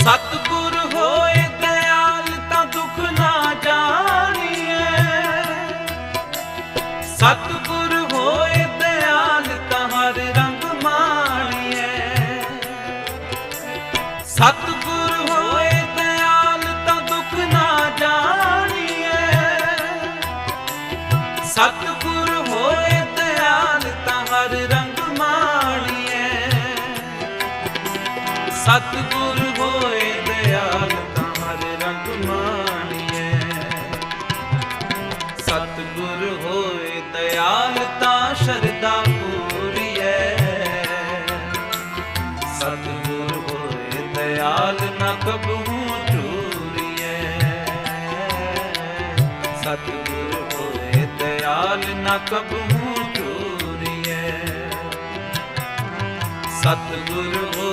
ਸਤਿਗੁਰ ਹੋਏ ਦਿਆਲ ਤਾਂ ਦੁੱਖ ਨਾ ਜਾਣੀਏ ਸਤਿਗੁਰ ਹੋਏ ਦਿਆਲ ਤਾਂ ਹਰ ਰੰਗ ਮਾਣੀਏ ਸਤਿਗੁਰ ਹੋਏ ਦਿਆਲ ਤਾਂ ਦੁੱਖ ਨਾ ਜਾਣੀਏ ਸਤਿਗੁਰ ਹੋਏ ਦਿਆਲ ਤਾਂ ਹਰ ਰੰਗ ਮਾਣੀਏ ਸਤਿਗੁਰ ਤਾਂ ਸ਼ਰਧਾ ਪੂਰੀਐ ਸਤਿਗੁਰ ਹੋਏ ਦਇਆਲ ਨਾ ਕਬਹੂ ਚੂਰੀਐ ਸਤਿਗੁਰ ਹੋਏ ਦਇਆਲ ਨਾ ਕਬਹੂ ਚੂਰੀਐ ਸਤਿਗੁਰ ਹੋਏ